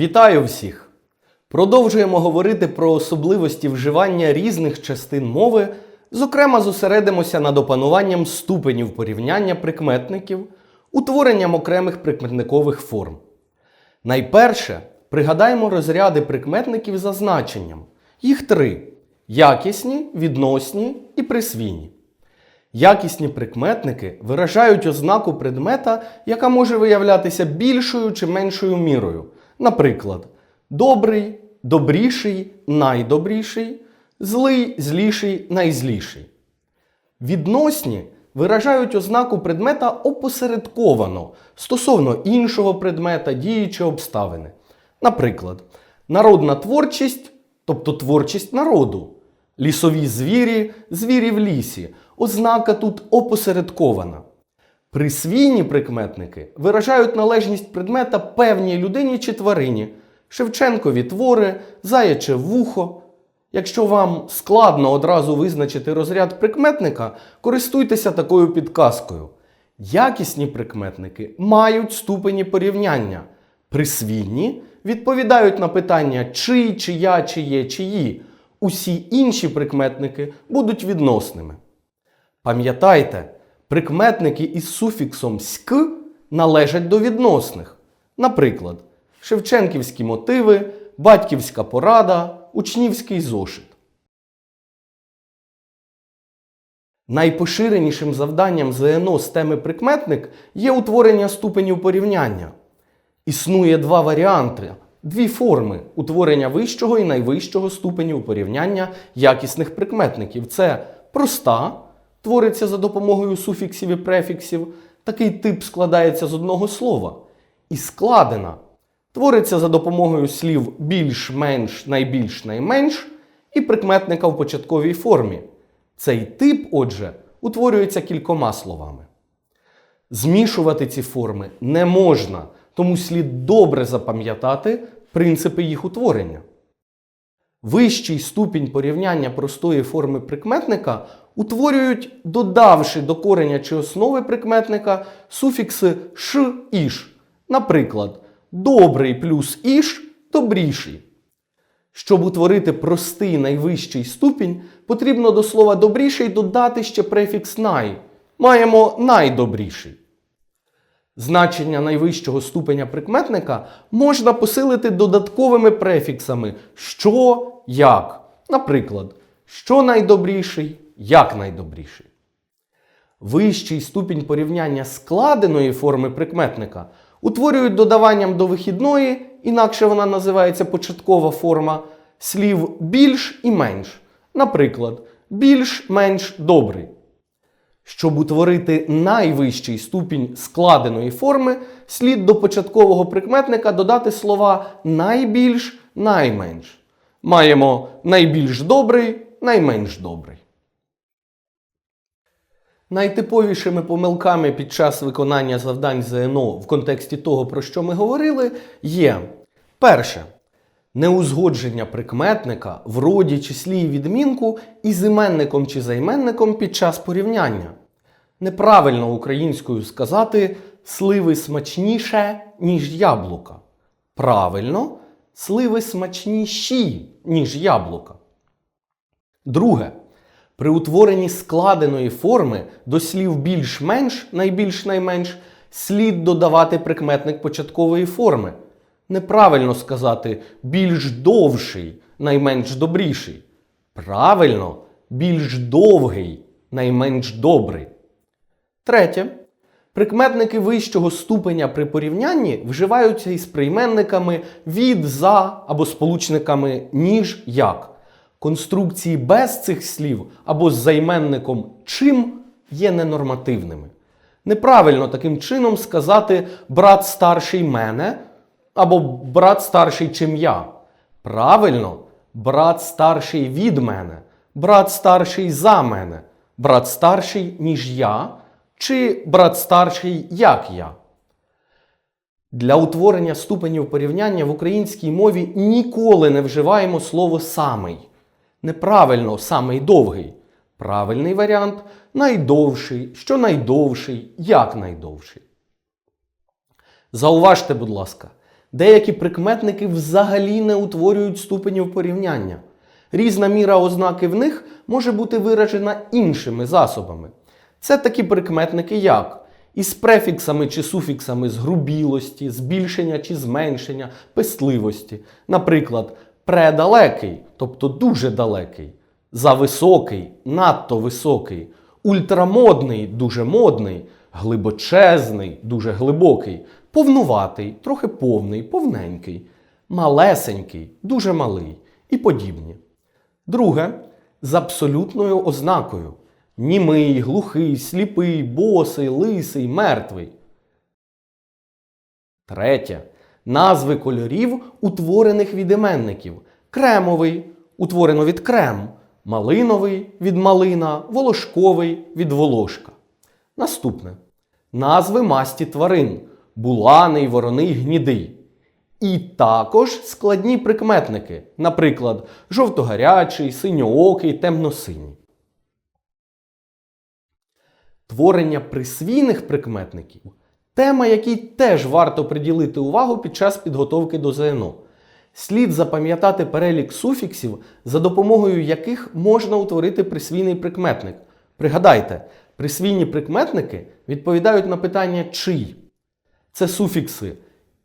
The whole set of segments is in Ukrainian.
Вітаю всіх! Продовжуємо говорити про особливості вживання різних частин мови, зокрема, зосередимося над опануванням ступенів порівняння прикметників, утворенням окремих прикметникових форм. Найперше пригадаємо розряди прикметників за значенням. Їх три: якісні, відносні і присвійні. Якісні прикметники виражають ознаку предмета, яка може виявлятися більшою чи меншою мірою. Наприклад, добрий, добріший, найдобріший, злий, зліший, найзліший. Відносні виражають ознаку предмета опосередковано стосовно іншого предмета, дії чи обставини. Наприклад, народна творчість, тобто творчість народу, лісові звірі, звірі в лісі. Ознака тут опосередкована. Присвійні прикметники виражають належність предмета певній людині чи тварині, Шевченкові твори, заяче вухо. Якщо вам складно одразу визначити розряд прикметника, користуйтеся такою підказкою. Якісні прикметники мають ступені порівняння. Присвійні відповідають на питання чий, чия, чиє, чиї. Усі інші прикметники будуть відносними. Пам'ятайте, прикметники із суфіксом ськ належать до відносних. Наприклад, Шевченківські мотиви, батьківська порада, учнівський зошит. Найпоширенішим завданням ЗНО з теми прикметник є утворення ступенів порівняння. Існує два варіанти, дві форми утворення вищого і найвищого ступенів порівняння якісних прикметників. Це проста, твориться за допомогою суфіксів і префіксів. Такий тип складається з одного слова. І складена твориться за допомогою слів більш, менш, найбільш, найменш і прикметника в початковій формі. Цей тип, отже, утворюється кількома словами. Змішувати ці форми не можна, тому слід добре запам'ятати принципи їх утворення. Вищий ступінь порівняння простої форми прикметника утворюють, додавши до кореня чи основи прикметника суфікси ш іш. Наприклад, добрий плюс іш добріший. Щоб утворити простий найвищий ступінь, потрібно до слова добріший додати ще префікс най. Маємо найдобріший. Значення найвищого ступеня прикметника можна посилити додатковими префіксами що, як. Наприклад, що найдобріший, як найдобріший. Вищий ступінь порівняння складеної форми прикметника утворюють додаванням до вихідної, інакше вона називається початкова форма, слів більш і менш. Наприклад, більш-менш добрий. Щоб утворити найвищий ступінь складеної форми, слід до початкового прикметника додати слова найбільш, найменш. Маємо найбільш добрий, найменш добрий. Найтиповішими помилками під час виконання завдань ЗНО в контексті того, про що ми говорили, є перше. Неузгодження прикметника в роді, числі і відмінку із іменником чи займенником під час порівняння. Неправильно українською сказати сливи смачніше, ніж яблука. Правильно, сливи смачніші, ніж яблука. Друге. При утворенні складеної форми до слів більш-менш, найбільш найменш слід додавати прикметник початкової форми. Неправильно сказати більш довший, найменш добріший. Правильно, більш довгий, найменш добрий. Третє. Прикметники вищого ступеня при порівнянні вживаються із прийменниками від, за або сполучниками ніж як. Конструкції без цих слів або з займенником чим є ненормативними. Неправильно таким чином сказати брат старший мене або брат старший чим я. Правильно, брат старший від мене, брат старший за мене, брат старший, ніж я, чи брат старший як я. Для утворення ступенів порівняння в українській мові ніколи не вживаємо слово самий. Неправильно самий довгий. Правильний варіант найдовший, що найдовший, як найдовший. Зауважте, будь ласка, Деякі прикметники взагалі не утворюють ступенів порівняння. Різна міра ознаки в них може бути виражена іншими засобами. Це такі прикметники, як із префіксами чи суфіксами згрубілості, збільшення чи зменшення, пестливості. Наприклад, предалекий, тобто дуже далекий, зависокий, надто високий, ультрамодний, дуже модний, глибочезний, дуже глибокий, повнуватий, трохи повний, повненький, малесенький, дуже малий і подібні. Друге з абсолютною ознакою німий, глухий, сліпий, босий, лисий, мертвий. Третє. Назви кольорів, утворених від іменників. Кремовий утворено від крем, малиновий від малина, волошковий від волошка. Наступне. Назви масті тварин буланий, вороний, гнідий. І також складні прикметники, наприклад, жовтогарячий, синьоокий, темносиній. Творення присвійних прикметників тема, якій теж варто приділити увагу під час підготовки до ЗНО. Слід запам'ятати перелік суфіксів, за допомогою яких можна утворити присвійний прикметник. Пригадайте, присвійні прикметники відповідають на питання чий. Це суфікси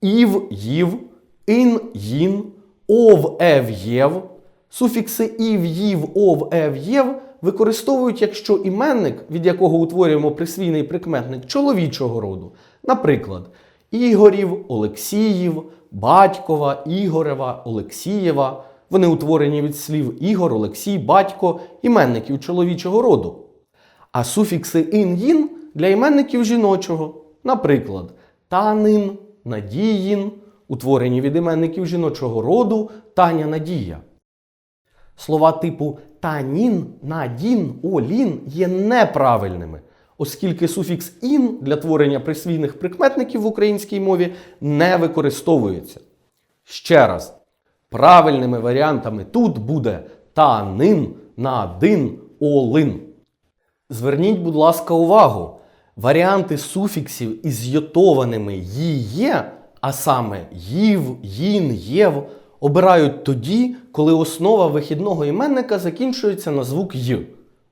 ів, їв, ін, їн, ов, ев, єв. Суфікси ів, їв, ов, ев, єв використовують, якщо іменник, від якого утворюємо присвійний прикметник чоловічого роду. Наприклад, Ігорів, Олексіїв, Батькова, Ігорева, Олексієва. Вони утворені від слів Ігор, Олексій, батько, іменників чоловічого роду. А суфікси ін-їн для іменників жіночого. Наприклад, танин, надіїн, утворені від іменників жіночого роду Таня Надія. Слова типу танін, надін, олін є неправильними, оскільки суфікс ін для творення присвійних прикметників в українській мові не використовується. Ще раз, правильними варіантами тут буде танин, надин, олин. Зверніть, будь ласка, увагу. Варіанти суфіксів із йотованими «їє», а саме їв, їн, єв, обирають тоді, коли основа вихідного іменника закінчується на звук й.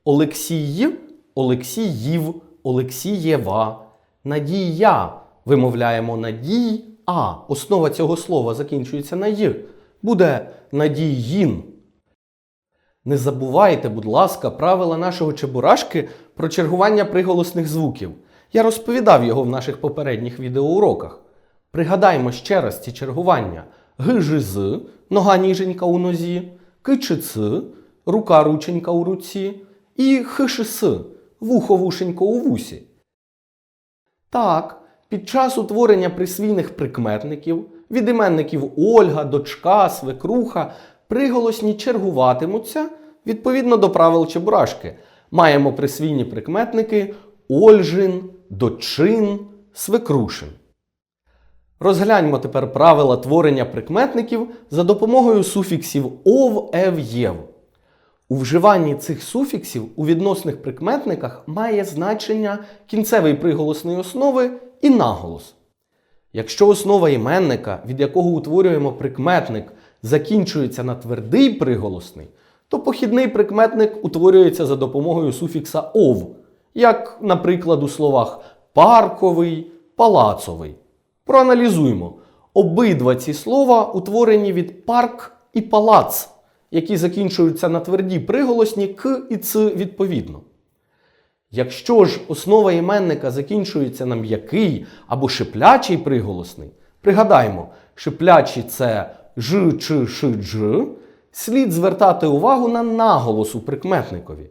Олексій, Олексіїв, Олексієва, Надія. Вимовляємо надій, а основа цього слова закінчується на й. Буде надіїн. Не забувайте, будь ласка, правила нашого чебурашки про чергування приголосних звуків. Я розповідав його в наших попередніх відеоуроках. Пригадаймо ще раз ці чергування: г з нога ніженька у нозі, к чи ц рука рученька у руці, і х ши с вухо вушенько у вусі. Так, під час утворення присвійних прикметників від іменників Ольга, дочка, свекруха приголосні чергуватимуться відповідно до правил Чебурашки. Маємо присвійні прикметники Ольжин, дочин, свекрушин. Розгляньмо тепер правила творення прикметників за допомогою суфіксів ов, ев, єв. У вживанні цих суфіксів у відносних прикметниках має значення кінцевий приголосної основи і наголос. Якщо основа іменника, від якого утворюємо прикметник, закінчується на твердий приголосний, то похідний прикметник утворюється за допомогою суфікса ов, як, наприклад, у словах парковий, палацовий. Проаналізуємо. Обидва ці слова утворені від парк і палац, які закінчуються на тверді приголосні к і ц відповідно. Якщо ж основа іменника закінчується на м'який або шиплячий приголосний, пригадаймо, шиплячий це ж, ч, ш, дж, слід звертати увагу на наголос у прикметникові.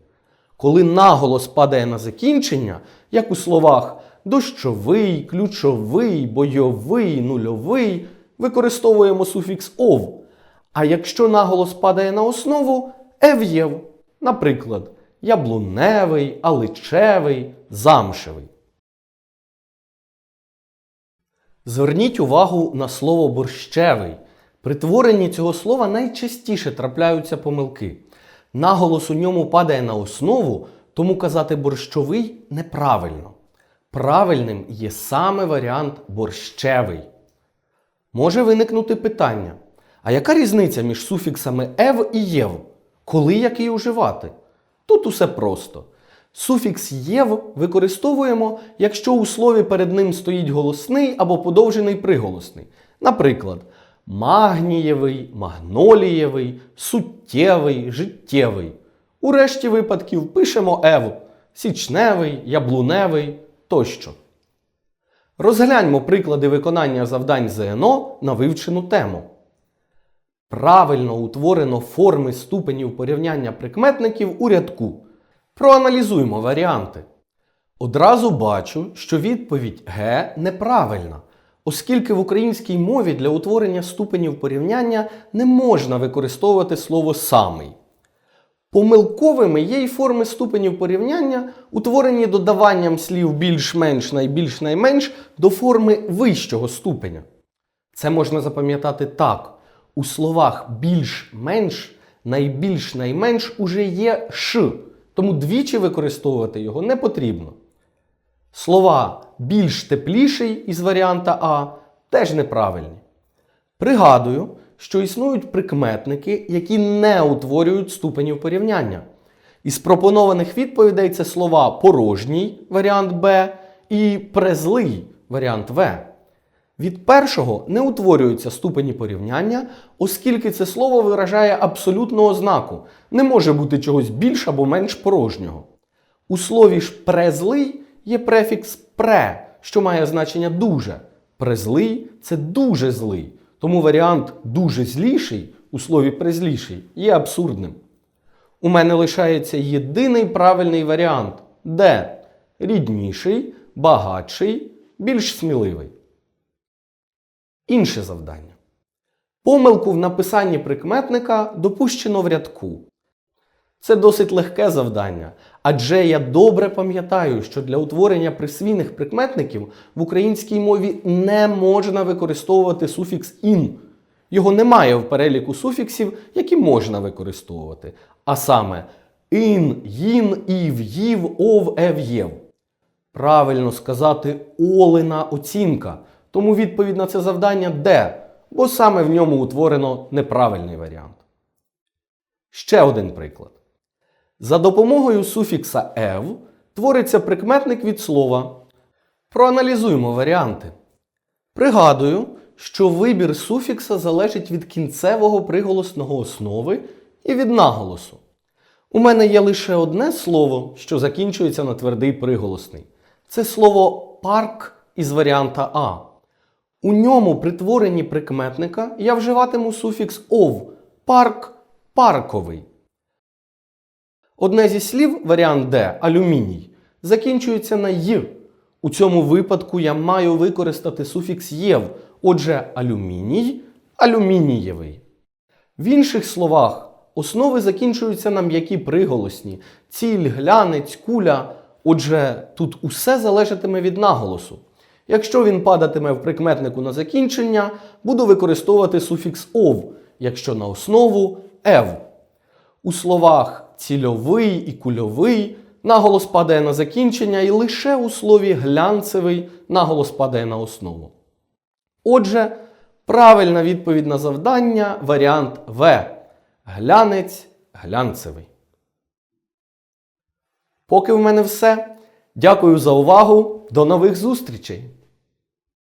Коли наголос падає на закінчення, як у словах дощовий, ключовий, бойовий, нульовий, використовуємо суфікс ов. А якщо наголос падає на основу ев'єв, наприклад, яблуневий, аличевий, замшевий. Зверніть увагу на слово борщевий. При творенні цього слова найчастіше трапляються помилки. Наголос у ньому падає на основу, тому казати борщовий неправильно. Правильним є саме варіант борщевий. Може виникнути питання: а яка різниця між суфіксами ев і єв? Коли який уживати? Тут усе просто. Суфікс єв використовуємо, якщо у слові перед ним стоїть голосний або подовжений приголосний. Наприклад, магнієвий, магнолієвий, суттєвий, життєвий. У решті випадків пишемо ев січневий, яблуневий тощо. Розгляньмо приклади виконання завдань ЗНО на вивчену тему. Правильно утворено форми ступенів порівняння прикметників у рядку. Проаналізуємо варіанти. Одразу бачу, що відповідь Г неправильна, оскільки в українській мові для утворення ступенів порівняння не можна використовувати слово самий. Помилковими є й форми ступенів порівняння, утворені додаванням слів більш-менш найбільш найменш до форми вищого ступеня. Це можна запам'ятати так. У словах більш-менш, найбільш найменш уже є ш, тому двічі використовувати його не потрібно. Слова більш тепліший із варіанта А теж неправильні. Пригадую, що існують прикметники, які не утворюють ступенів порівняння. Із пропонованих відповідей це слова порожній варіант Б і презлий варіант В. Від першого не утворюються ступені порівняння, оскільки це слово виражає абсолютну ознаку, не може бути чогось більш або менш порожнього. У слові ж презлий є префікс пре, що має значення дуже. Презлий це дуже злий, тому варіант дуже зліший у слові презліший є абсурдним. У мене лишається єдиний правильний варіант, де рідніший, багатший, більш сміливий. Інше завдання. Помилку в написанні прикметника допущено в рядку. Це досить легке завдання, адже я добре пам'ятаю, що для утворення присвійних прикметників в українській мові не можна використовувати суфікс ін. Його немає в переліку суфіксів, які можна використовувати. А саме ін, їн, ів, їв, ов, ев, єв. Правильно сказати олена оцінка. Тому відповідь на це завдання де, бо саме в ньому утворено неправильний варіант. Ще один приклад. За допомогою суфікса ев твориться прикметник від слова. Проаналізуємо варіанти. Пригадую, що вибір суфікса залежить від кінцевого приголосного основи і від наголосу. У мене є лише одне слово, що закінчується на твердий приголосний. Це слово парк із варіанта А. У ньому при творенні прикметника я вживатиму суфікс ов парк парковий. Одне зі слів, варіант Д, алюміній, закінчується на й. У цьому випадку я маю використати суфікс єв, отже, алюміній алюмінієвий. В інших словах основи закінчуються на м'які приголосні, ціль, глянець, куля. Отже, тут усе залежатиме від наголосу. Якщо він падатиме в прикметнику на закінчення, буду використовувати суфікс ов, якщо на основу ев. У словах цільовий і кульовий наголос падає на закінчення, і лише у слові глянцевий наголос падає на основу. Отже, правильна відповідь на завдання варіант В. Глянець глянцевий. Поки в мене все. Дякую за увагу. До нових зустрічей!